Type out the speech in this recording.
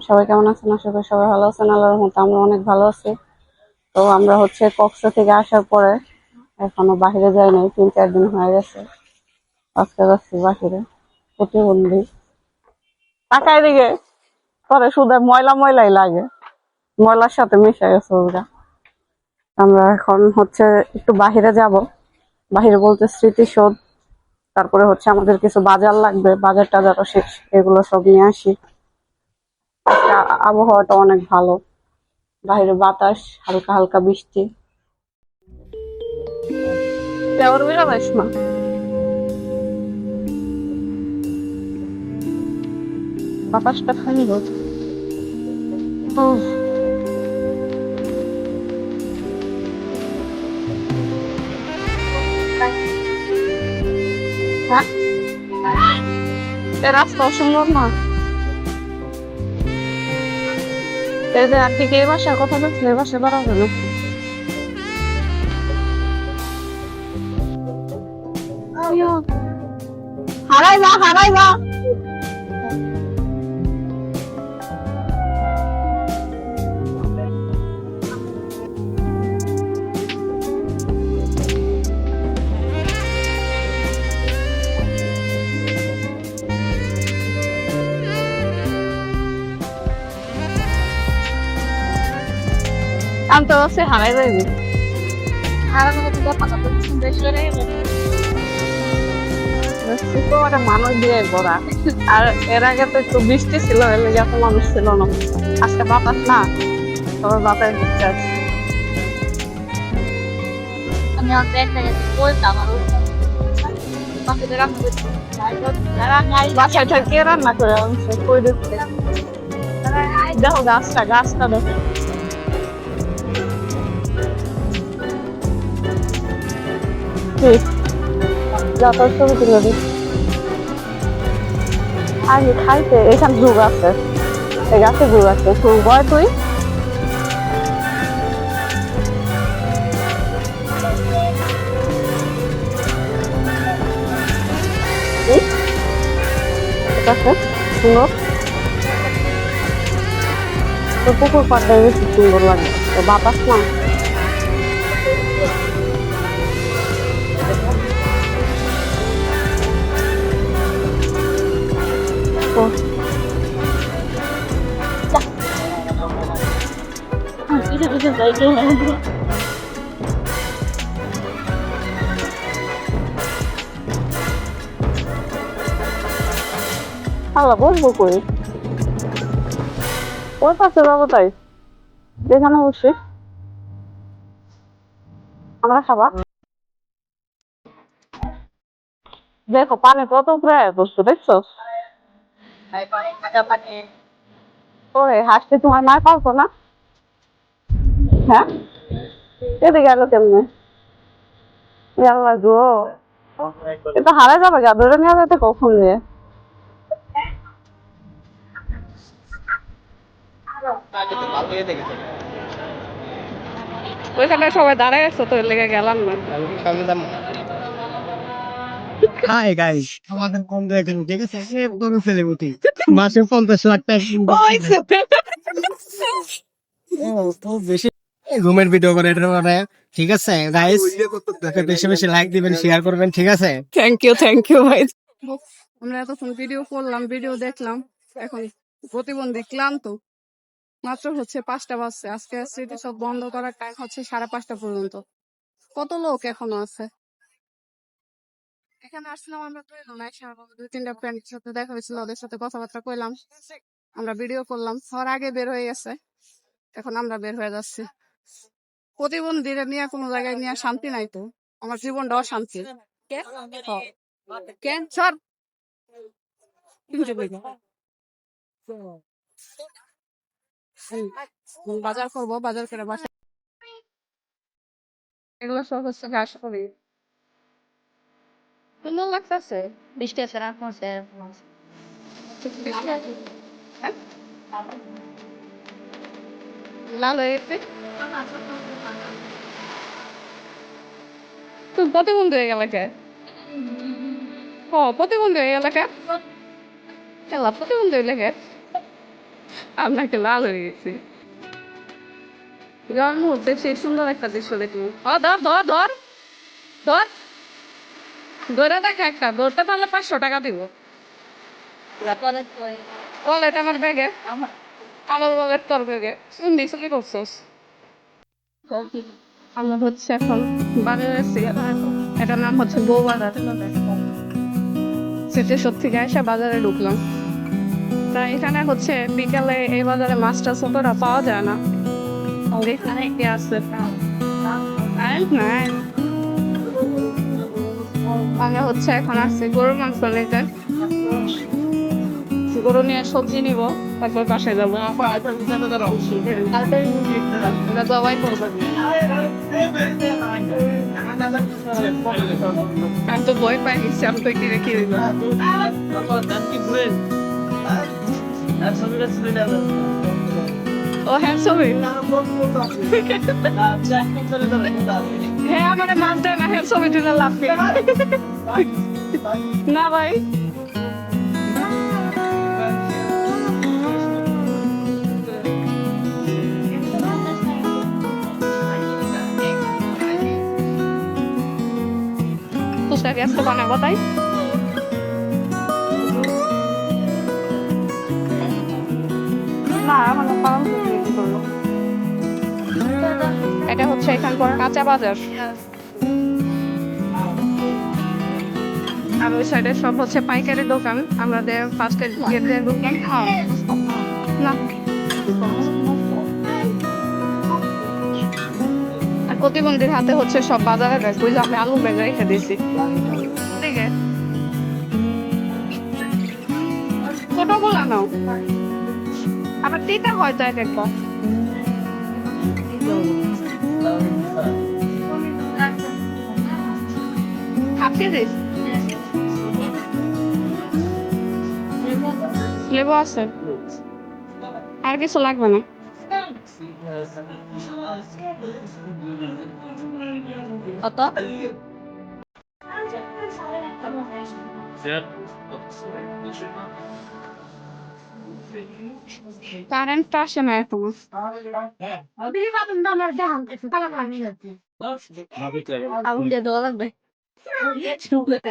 সবাই কেমন আছেন? আশা করি সবাই ভালো আছেন। আল্লাহর রহমতে আমরা অনেক ভালো আছি। তো আমরা হচ্ছে কক্স থেকে আসার পরে এখনও বাহিরে যাই নাই, তিন চার দিন হয়ে গেছে। আজকে যাচ্ছি বাহিরে, প্রতিবন্ধী। তাকাই দিকে পরে শুধু ময়লা ময়লাই লাগে। ময়লার সাথে মিশে গেছে ওরা। আমরা এখন হচ্ছে একটু বাহিরে যাব। বাহিরে বলতে স্মৃতিসৌধ, তারপরে হচ্ছে আমাদের কিছু বাজার লাগবে। বাজার টাজারও শেষ। এগুলো সব নিয়ে আসি। আবহাওয়াটা অনেক ভালো। বাইরে বাতাস হালকা হালকা বৃষ্টি। বাতাসটা খালি সুন্দর না এই আপনি কি বাসার কথা বলছেন এই বাসায় বাড়াবে না হারাই যা হারাই যা আমি তো সে হারাই যাইবি। হারানো তো কথা বলছেন বেশ একটা মানুষ দিয়ে করা আর এর আগে তো একটু বৃষ্টি ছিল এত মানুষ ছিল না। আজকে বাতাস না তবে বাতাস দিচ্ছে আছে আমি অনেক জায়গায় বলতাম আর বাকিদের রান্না করছি। বাসায় থেকে রান্না করে আনছে কই দেখো গাছটা গাছটা দেখো। ঠিক যত ছবি আগে খাইতে এখানে যুগ আছে এই গাছে যুগ আছে হুম, বয় তুই সুন্দর তো পুকুর পাড়টা বেশি সুন্দর লাগে তো বাতাস না জায়গায় আল্লাহ বসবো কই? ওর পাশে যাব তাই। যেখানে বসে। আমরা খাবা? দেখো পানি কত প্রায় বসছো দেখছ? ওরে হাসতে তোমার মা পালতো না? হ্যাঁ? এতে গেল কেমনে? আল্লাহ গো। এটা হারা যাবে গা ধরে নিয়ে যেতে কখন ওইখানে সবাই দাঁড়ায় গেছে তো এর লেগে গেলাম না। হাই গাইস আমাদের কম দেখেন ঠিক আছে? একদম সেলিব্রিটি মাসে পঞ্চাশ লাখ টাকা বেশি রুমের ভিডিও করে এটা মানে ঠিক আছে গাইস বেশি বেশি লাইক দিবেন শেয়ার করবেন ঠিক আছে? থ্যাংক ইউ থ্যাংক ইউ ভাই। আমরা এতক্ষণ ভিডিও করলাম ভিডিও দেখলাম এখন প্রতিবন্ধী ক্লান্ত। মাত্র হচ্ছে পাঁচটা বাজছে আজকে স্মৃতি সব বন্ধ করার টাইম হচ্ছে সাড়ে পাঁচটা পর্যন্ত। কত লোক এখনও আছে? এখানে আসছিলাম আমরা দুইজন দুই তিনটা ফ্রেন্ডের সাথে দেখা হয়েছিল ওদের সাথে কথাবার্তা কইলাম। আমরা ভিডিও করলাম সবার আগে বের হয়ে গেছে এখন আমরা বের হয়ে যাচ্ছি। প্রতিবন্ধীরা নিয়ে কোনো জায়গায় নিয়ে শান্তি নাই তো। আমার জীবনটা অশান্তি। কেন? সর হুম, বাজার করব বাজার করে বাসা এগুলো সব হচ্ছে ঘাস করি। সুন্দর লাগতেছে। বৃষ্টি আছে না আছে। লাল হয়ে গেছে। তুই প্রতিবন্ধী হয়ে গেল কে? ও প্রতিবন্ধী হয়ে গেল কে? খেলা প্রতিবন্ধী হইলে কে? আপনাকে লাল হয়ে গেছে। যাওয়ার মুহূর্তে সেই সুন্দর একটা দৃশ্য ও ধর ধর ধর। ধর। ধরে দেখ একটা ধরতে পারলে পাঁচশো টাকা দিব। এটা আমার ব্যাগে। আমার ব্যাগের তোর ব্যাগে শুনলি কি করছিস? আমরা হচ্ছে এখন বাজারে এসেছি এটার নাম হচ্ছে বউ বাজার সেটা সত্যি এসে বাজারে ঢুকলাম। তা এখানে হচ্ছে বিকালে এই বাজারে মাছটা ছোটরা পাওয়া যায় না। এখানে কি আছে? আমরা হচ্ছে এখন আসছি গরুর মাংস নিতে গরু নিয়ে সবজি নিব, তারপর বাসায় যাব। আমি তো ভয় পাই গেছি আমি তো কিনে কিনে ও হ্যাঁ ছবি? হ্যাঁ আমার দেয় না হ্যাঁ ছবি তুলে লাভ না, ভাই। তো স্যার আজকে বানাবো তাই না এটা হচ্ছে এখানকার কাঁচা বাজার। আর ওই সাইডে সব হচ্ছে পাইকারি দোকান। আমাদের ফার্স্টে গেটের দোকান। না। প্রতিবন্ধীর হাতে হচ্ছে সব বাজারে ব্যাগ বুঝলে? আমি আলু ব্যাগ রেখে দিয়েছি। ঠিক আছে ছোটগুলো নাও। আবার তিতা হয় তো এক একটা হাফ লেবু আছে। আর কিছু লাগবে না। কত কারেন্টটা আসে না এখন আগুন দিয়ে দেওয়া লাগবে